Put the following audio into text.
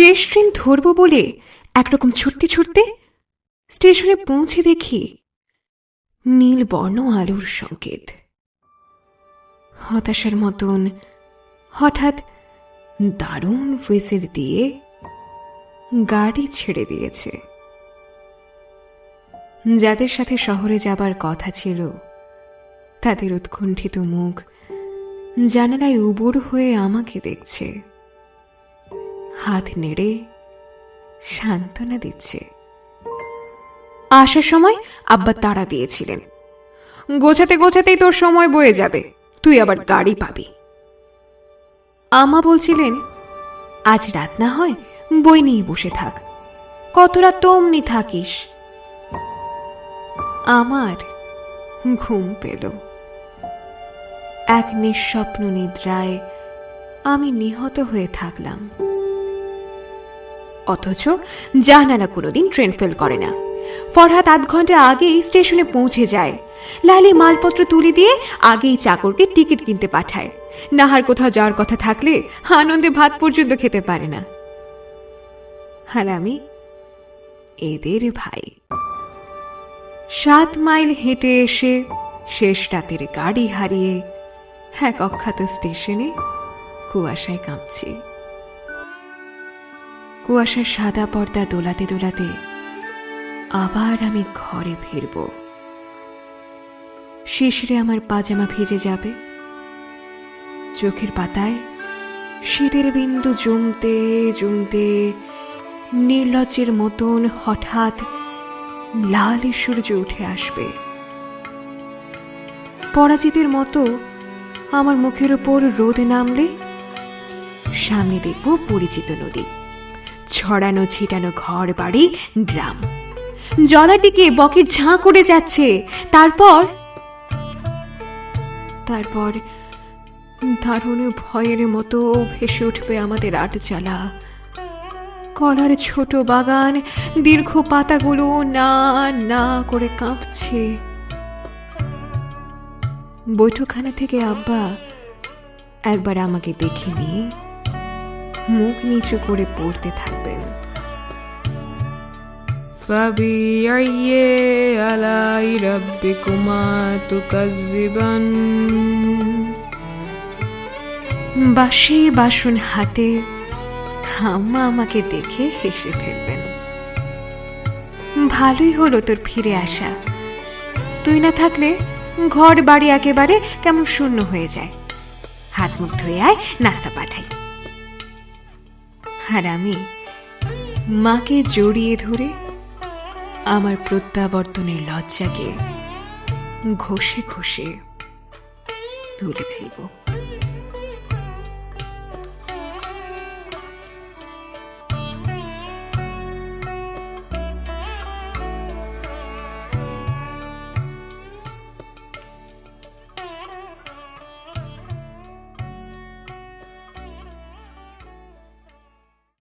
শেষ ট্রেন ধরব বলে একরকম ছুটতে ছুটতে স্টেশনে পৌঁছে দেখি নীল বর্ণ আলোর সংকেত। হতাশার মতন হঠাৎ দারুণ হুইসেল দিয়ে গাড়ি ছেড়ে দিয়েছে। যাদের সাথে শহরে যাবার কথা ছিল, তাদের উৎকণ্ঠিত মুখ জানালায় উবর হয়ে আমাকে দেখছে। হাত নেড়ে সান্ত্বনা দিচ্ছে। আসার সময় আব্বা তাড়া দিয়েছিলেন। গোছাতে গোছাতেই তোর সময় বয়ে যাবে, তুই আবার গাড়ি পাবি। আমা বলছিলেন, আজ রাত না হয়, বই নিয়ে বসে থাক। কত রাত তো থাকিস? আমার ঘুম পেল। এক নিঃস্বপ্ন নিদ্রায় আমি নিহত হয়ে থাকলাম। অথচ জাহানারা কোনোদিন ট্রেন ফেল করে না। ফরহাদ আধ ঘণ্টা আগেই স্টেশনে পৌঁছে যায়। লালি মালপত্র তুলে দিয়ে আগেই চাকরকে টিকিট কিনতে পাঠায়। নাহার কোথাও যাওয়ার কথা থাকলে আনন্দে ভাত পর্যন্ত খেতে পারে না। আর আমি এদের ভাই। সাত মাইল হেঁটে এসে শেষ রাতের গাড়ি হারিয়ে এক অখ্যাত স্টেশনে কুয়াশায় কাঁপছি। কুয়াশার সাদা পর্দা দোলাতে দোলাতে আবার আমি ঘরে ফিরব। শিশিরে আমার পাজামা ভিজে যাবে। চোখের পাতায় শীতের বিন্দু জমতে জমতে নির্লজ্জের মতন হঠাৎ লাল সূর্য উঠে আসবে। পরাজিতের মতো আমার মুখের ওপর রোদ নামলে সামনে দেখব পরিচিত নদী। ছড়ানো ছিটানো ঘর বাড়ি, গ্রাম। জলার দিকে বকের ঝাঁ করে যাচ্ছে। তারপর তারপর দারুণ ভয়ের মতো ভেসে উঠবে আমাদের আট জ্বালা কলার ছোট বাগান, দীর্ঘ পাতাগুলো না না করে কাঁপছে। বৈঠকখানা থেকে আব্বা একবার আমাকে দেখে নিয়ে মুখ নিচু করে পড়তে থাকবেন فبأي آلاء ربكما تكذبان বাসি বাসন হাতে আম্মা আমাকে দেখে হেসে ফেলবেন ভালোই হলো তোর ফিরে আসা তুই না থাকলে ঘর বাড়ি একেবারে কেমন শূন্য হয়ে যায় হাত মুখ ধুয়ে আয় নাস্তা পাঠাই আর আমি মাকে জড়িয়ে ধরে আমার প্রত্যাবর্তনের লজ্জাকে ঘষে ঘষে তুলে ফেলব।